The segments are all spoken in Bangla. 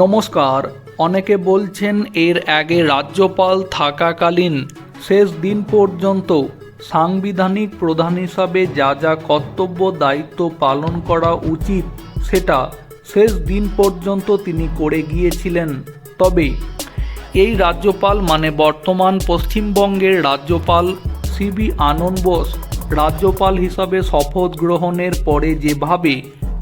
নমস্কার, অনেকে বলছেন এর আগে রাজ্যপাল থাকাকালীন শেষ দিন পর্যন্ত সাংবিধানিক প্রধান হিসাবে যা যা কর্তব্য দায়িত্ব পালন করা উচিত সেটা শেষ দিন পর্যন্ত তিনি করে গিয়েছিলেন। তবে এই রাজ্যপাল মানে বর্তমান পশ্চিমবঙ্গের রাজ্যপাল সিবি আনন্দ বোস, রাজ্যপাল হিসাবে শপথ গ্রহণের পরে যেভাবে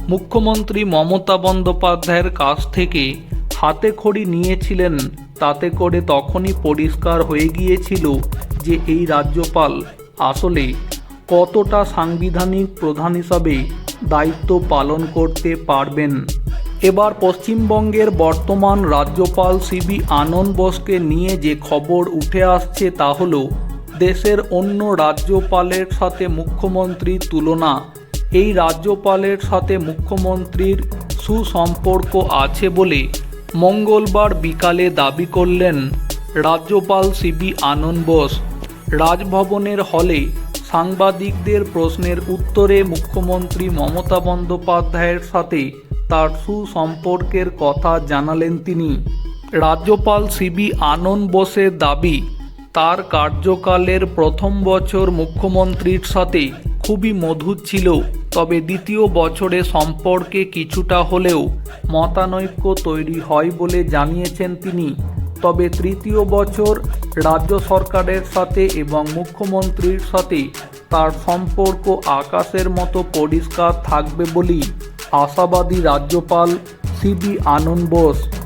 মুখ্যমন্ত্রী মমতা বন্দ্যোপাধ্যায়ের কাছ থেকে হাতে খড়ি নিয়েছিলেন। তাতে করে তখনই পরিষ্কার হয়ে গিয়েছিল যে এই রাজ্যপাল আসলে কতটা সাংবিধানিক প্রধান হিসাবে দায়িত্ব পালন করতে পারবেন। এবার পশ্চিমবঙ্গের বর্তমান রাজ্যপাল সিবি আনন্দ বোসকে নিয়ে যে খবর উঠে আসছে তা হলো, দেশের অন্য রাজ্যপালের সাথে মুখ্যমন্ত্রীর তুলনা এই রাজ্যপালের সাথে মুখ্যমন্ত্রীর সুসম্পর্ক আছে বলে মঙ্গলবার বিকালে দাবি করলেন রাজ্যপাল সিবি আনন্দ বোস। রাজভবনের হলে সাংবাদিকদের প্রশ্নের উত্তরে মুখ্যমন্ত্রী মমতা বন্দ্যোপাধ্যায়ের সাথে তার সুসম্পর্কের কথা জানালেন তিনি। রাজ্যপাল সিবি আনন্দ বোসের দাবি, তার কার্যকালের প্রথম বছর মুখ্যমন্ত্রীর সাথে খুবই মধুর ছিল। তবে দ্বিতীয় বছরে সম্পর্কে কিছুটা হলেও মতানৈক্য তৈরি হয় বলে জানিয়েছেন তিনি। তবে তৃতীয় বছর রাজ্য সরকারের সাথে এবং মুখ্যমন্ত্রীর সাথে তার সম্পর্ক আকাশের মতো পরিষ্কার থাকবে বলেই আশাবাদী রাজ্যপাল সিবি আনন্দ বোস